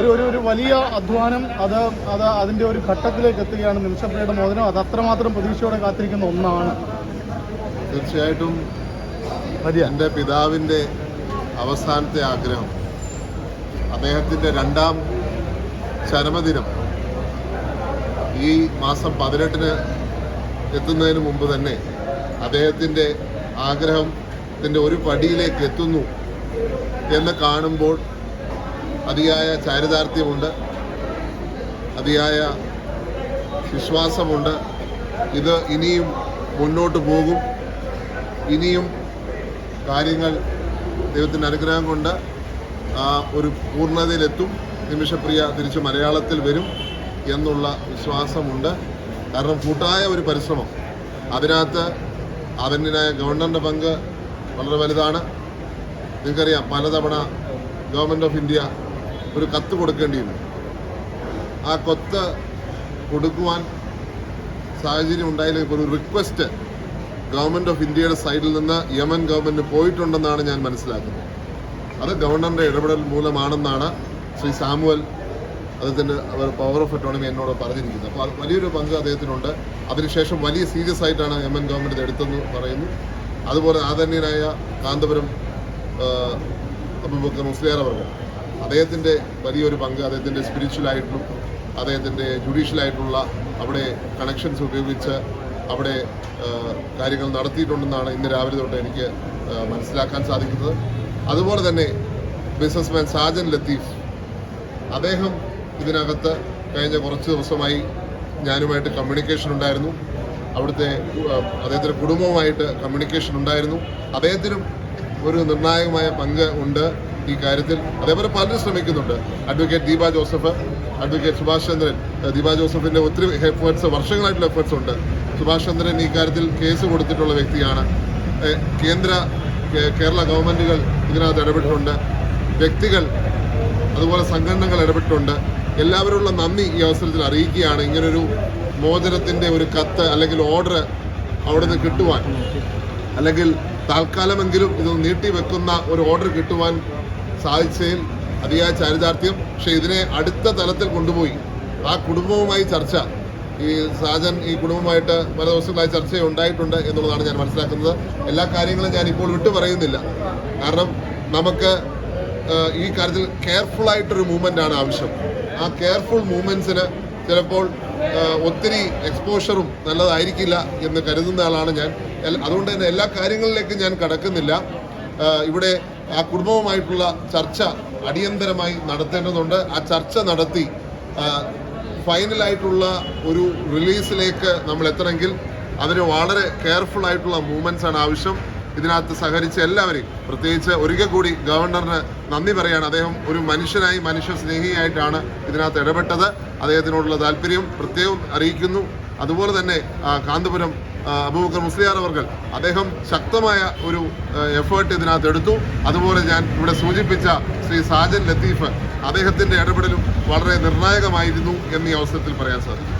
ഒരു ഒരു ഒരു വലിയ അധ്വാനം അത് അത് അതിന്റെ ഒരു ഘട്ടത്തിലേക്ക് എത്തുകയാണ് നിമിഷപ്രിയയുടെ മോചനം. അത് അത്രമാത്രം പ്രതീക്ഷയോടെ കാത്തിരിക്കുന്ന ഒന്നാണ്. തീർച്ചയായിട്ടും എന്റെ പിതാവിന്റെ അവസാനത്തെ ആഗ്രഹം അദ്ദേഹത്തിന്റെ രണ്ടാം ചരമദിനം ഈ മാസം പതിനെട്ടിന് എത്തുന്നതിന് മുമ്പ് തന്നെ അദ്ദേഹത്തിന്റെ ആഗ്രഹത്തിന്റെ ഒരു പടിയിലേക്ക് എത്തുന്നു എന്ന് കാണുമ്പോൾ അതിയായ ചാരിതാർത്ഥ്യമുണ്ട്. അതിയായ വിശ്വാസമുണ്ട്. ഇത് ഇനിയും മുന്നോട്ട് പോകും. ഇനിയും കാര്യങ്ങൾ ദൈവത്തിന്റെ അനുഗ്രഹം കൊണ്ട് ആ ഒരു പൂർണതയിലെത്തും. നിമിഷപ്രിയ തിരിച്ച് മലയാളത്തിൽ വരും എന്നുള്ള വിശ്വാസമുണ്ട്. കാരണം കൂട്ടായ ഒരു പരിശ്രമം. അതിനകത്ത് അവന്റെ ഗവൺമെന്റിന്റെ പങ്ക് വളരെ വലുതാണ്. നിങ്ങൾക്കറിയാം പലതവണ ഗവൺമെന്റ് ഓഫ് ഇന്ത്യ ഒരു കത്ത് കൊടുക്കേണ്ടിയിരുന്നു. ആ കൊത്ത് കൊടുക്കുവാൻ സാഹചര്യം ഉണ്ടായില്ല ഇപ്പോൾ ഒരു റിക്വസ്റ്റ് ഗവൺമെന്റ് ഓഫ് ഇന്ത്യയുടെ സൈഡിൽ നിന്ന് യമൻ ഗവൺമെന്റ് പോയിട്ടുണ്ടെന്നാണ് ഞാൻ മനസ്സിലാക്കുന്നത്. അത് ഗവർണറിന്റെ ഇടപെടൽ മൂലമാണെന്നാണ് ശ്രീ സാമുവൽ അദ്ദേഹത്തിന്റെ പവർ ഓഫ് അറ്റോണമി എന്നോട് പറഞ്ഞിരിക്കുന്നത്. അപ്പോൾ വലിയൊരു പങ്ക് അദ്ദേഹത്തിനുണ്ട്. അതിനുശേഷം വലിയ സീരിയസ് ആയിട്ടാണ് എം എൻ ഗവൺമെന്റ് ഇത് എടുത്തെന്ന് പറയുന്നു. അതുപോലെ ആദരണീയനായ കാന്തപുരം അബുബക്കർ മുസ്ലിയാർ അവർ അദ്ദേഹത്തിന്റെ വലിയൊരു പങ്ക് അദ്ദേഹത്തിന്റെ സ്പിരിച്വലായിട്ടും അദ്ദേഹത്തിന്റെ ജുഡീഷ്യലായിട്ടുള്ള അവിടെ കണക്ഷൻസ് ഉപയോഗിച്ച് അവിടെ കാര്യങ്ങൾ നടത്തിയിട്ടുണ്ടെന്നാണ് ഇന്ന് രാവിലെ തൊട്ട് എനിക്ക് മനസ്സിലാക്കാൻ സാധിക്കുന്നത്. അതുപോലെ തന്നെ ബിസിനസ്മാൻ സാജൻ ലത്തീഫ് അദ്ദേഹം ഇതിനകത്ത് കഴിഞ്ഞ കുറച്ച് ദിവസമായി ഞാനുമായിട്ട് കമ്മ്യൂണിക്കേഷൻ ഉണ്ടായിരുന്നു. അവിടുത്തെ അദ്ദേഹത്തിന്റെ കുടുംബവുമായിട്ട് കമ്മ്യൂണിക്കേഷൻ ഉണ്ടായിരുന്നു. അദ്ദേഹത്തിനും ഒരു നിർണായകമായ പങ്ക് ഉണ്ട്. ഈ കാര്യത്തിൽ അതേപോലെ പലരും ശ്രമിക്കുന്നുണ്ട്. Advocate Deepa Joseph advocate Subhash Chandran. Deepa ജോസഫിന്റെ ഒത്തിരി എഫേർട്സ് വർഷങ്ങളായിട്ടുള്ള എഫേർട്സ് ഉണ്ട്. സുഭാഷ് ചന്ദ്രൻ ഈ കാര്യത്തിൽ കേസ് കൊടുത്തിട്ടുള്ള വ്യക്തിയാണ്. കേന്ദ്ര കേരള ഗവൺമെന്റുകൾ ഇതിനകത്ത് ഇടപെട്ടിട്ടുണ്ട്. വ്യക്തികൾ അതുപോലെ സംഘടനകൾ ഇടപെട്ടിട്ടുണ്ട്. എല്ലാവരുള്ള നന്ദി ഈ അവസരത്തിൽ അറിയിക്കുകയാണ്. ഇങ്ങനൊരു മോചനത്തിന്റെ ഒരു കത്ത് അല്ലെങ്കിൽ ഓർഡർ അവിടെ നിന്ന് കിട്ടുവാൻ. അല്ലെങ്കിൽ താൽക്കാലമെങ്കിലും ഇത് നീട്ടിവെക്കുന്ന ഒരു ഓർഡർ കിട്ടുവാൻ സാധിച്ചതിൽ അതിയായ ചാരിതാർത്ഥ്യം. പക്ഷേ ഇതിനെ അടുത്ത തലത്തിൽ കൊണ്ടുപോയി. ആ കുടുംബവുമായി ചർച്ച ഈ സാജൻ ഈ കുടുംബമായിട്ട് പല ദിവസങ്ങളായി ചർച്ച ഉണ്ടായിട്ടുണ്ട് എന്നുള്ളതാണ് ഞാൻ മനസ്സിലാക്കുന്നത്. എല്ലാ കാര്യങ്ങളും ഞാൻ ഇപ്പോൾ വിട്ടു പറയുന്നില്ല. കാരണം നമുക്ക് ഈ കാര്യത്തിൽ കെയർഫുൾ മൂവ്മെന്റ് ആണ് ആവശ്യം. ആ കെയർഫുൾ മൂവ്മെൻസിന് ചിലപ്പോൾ ഒത്തിരി എക്സ്പോഷറും നല്ലതായിരിക്കില്ല എന്ന് കരുതുന്ന ആളാണ് ഞാൻ. അതുകൊണ്ട് തന്നെ എല്ലാ കാര്യങ്ങളിലേക്കും ഞാൻ കടക്കുന്നില്ല. ഇവിടെ ആ കുടുംബവുമായിട്ടുള്ള ചർച്ച അടിയന്തരമായി നടത്തേണ്ടതുണ്ട്. ആ ചർച്ച നടത്തി ഫൈനലായിട്ടുള്ള ഒരു റിലീസിലേക്ക് നമ്മൾ എത്തണമെങ്കിൽ അതിന് വളരെ കെയർഫുൾ ആയിട്ടുള്ള മൂവ്മെന്റ്സ് ആണ് ആവശ്യം. ഇതിനകത്ത് സഹകരിച്ച എല്ലാവരെയും പ്രത്യേകിച്ച് ഒരിക്കൽ കൂടി ഗവർണറിന് നന്ദി പറയാണ്. അദ്ദേഹം ഒരു മനുഷ്യനായി മനുഷ്യ സ്നേഹിയായിട്ടാണ് ഇതിനകത്ത് ഇടപെട്ടത്. അദ്ദേഹത്തിനോടുള്ള താല്പര്യം പ്രത്യേകം അറിയിക്കുന്നു. അതുപോലെ തന്നെ കാന്തപുരം അബൂബക്കർ മുസ്ലിയാർ അദ്ദേഹം ശക്തമായ ഒരു എഫേർട്ട് ഇതിനകത്ത് എടുത്തു. അതുപോലെ ഞാൻ ഇവിടെ സൂചിപ്പിച്ച ശ്രീ സാജൻ ലത്തീഫ് അദ്ദേഹത്തിന്റെ ഇടപെടലും വളരെ നിർണായകമായിരുന്നു എന്നീ അവസരത്തിൽ പറയാൻ സാധിക്കും.